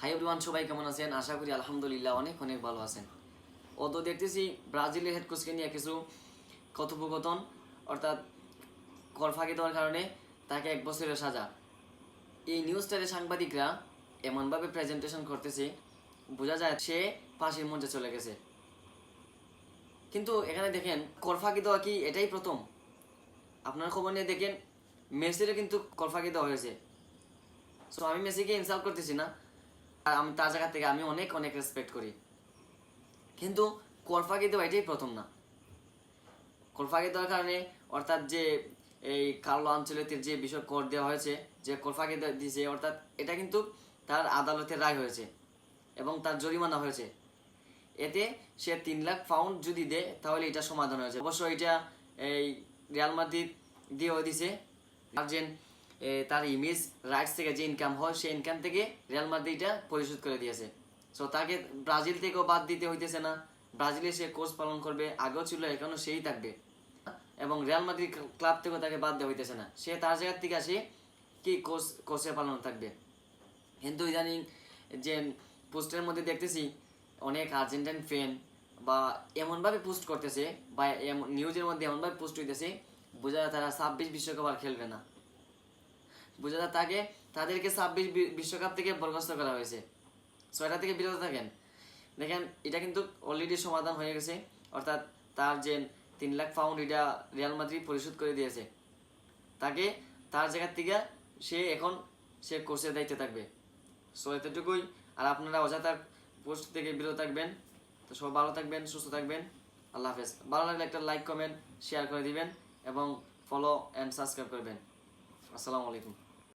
Hi everyone সবাই কেমন আছেন? আশা করি আলহামদুলিল্লাহ অনেক অনেক ভালো আছেন। ও তো দেখতেছি ব্রাজিলের হেড কোচকে নিয়ে কিছু কথোপকথন, অর্থাৎ কর ফাঁকি দেওয়ার কারণে তাকে এক বছরের সাজা। এই নিউজটারে সাংবাদিকরা এমনভাবে প্রেজেন্টেশন করতেছে, বোঝা যায় সে ফাঁসির মঞ্চে চলে গেছে। কিন্তু এখানে দেখেন, কর ফাঁকি দেওয়া কি এটাই প্রথম? আপনার খবর নিয়ে দেখেন, মেসিরও কিন্তু কর ফাঁকি দেওয়া হয়েছে। সো আমি মেসিকে ইনসাল্ট করতেছি না। আমি তার জায়গা থেকে আমি অনেক অনেক রেসপেক্ট করি। কিন্তু করফাকে দেওয়া এটাই প্রথম না। করফাকে দেওয়ার কারণে অর্থাৎ যে এই কার্লো আঞ্চলিকের যে বিষয় কর দেওয়া হয়েছে, যে করফাকে দিয়েছে, অর্থাৎ এটা কিন্তু তার আদালতের রায় হয়েছে এবং তার জরিমানা হয়েছে। এতে সে তিন লাখ পাউন্ড যদি দেয়, তাহলে এটা সমাধান হয়েছে। অবশ্য এটা এই রিয়াল মাদ্রিদ দিয়েও দিছে। আর্জেন্ট তার ইমেজ রাইটস থেকে যে ইনকাম হয়, সেই ইনকাম থেকে রিয়াল মাদ্রিদ এটা পরিশোধ করে দিয়েছে। সো তাকে ব্রাজিল থেকেও বাদ দিতে হইতেছে না। ব্রাজিলে সে কোচ পালন করবে, আগেও ছিল এখনও সেই থাকবে। এবং রিয়াল মাদ্রিদ ক্লাব থেকেও তাকে বাদ দেওয়া হইতেছে না। সে তার জায়গার থেকে আসে কি কোচ কোচে পালন থাকবে। কিন্তু ইদানিং যে পোস্টের মধ্যে দেখতেছি, অনেক আর্জেন্টাইন ফ্যান বা এমনভাবে পোস্ট করতেছে বা নিউজের মধ্যে এমনভাবে পোস্ট হইতেছে, বোঝা যায় তারা ছাব্বিশ বিশ্বকাপ আর খেলবে না। বোঝা যায় তাকে তাদেরকে ছাব্বিশ বিশ্বকাপ থেকে বরখাস্ত করা হয়েছে। ছয়টা থেকে বিরত থাকেন। দেখেন, এটা কিন্তু অলরেডি সমাধান হয়ে গেছে। অর্থাৎ তার যে তিন লাখ পাউন্ড এটা রিয়াল মাদ্রিদ পরিশোধ করে দিয়েছে। তাকে তার জায়গার থেকে সে এখন সে কোর্সের দায়িত্বে থাকবে। সো, এতটুকুই। আর আপনারা অযথা পোস্ট থেকে বিরত থাকবেন। তো সব ভালো থাকবেন, সুস্থ থাকবেন। আল্লাহ হাফেজ। ভালো লাগলে একটা লাইক কমেন্ট শেয়ার করে দিবেন এবং ফলো অ্যান্ড সাবস্ক্রাইব করবেন। আসসালামু আলাইকুম।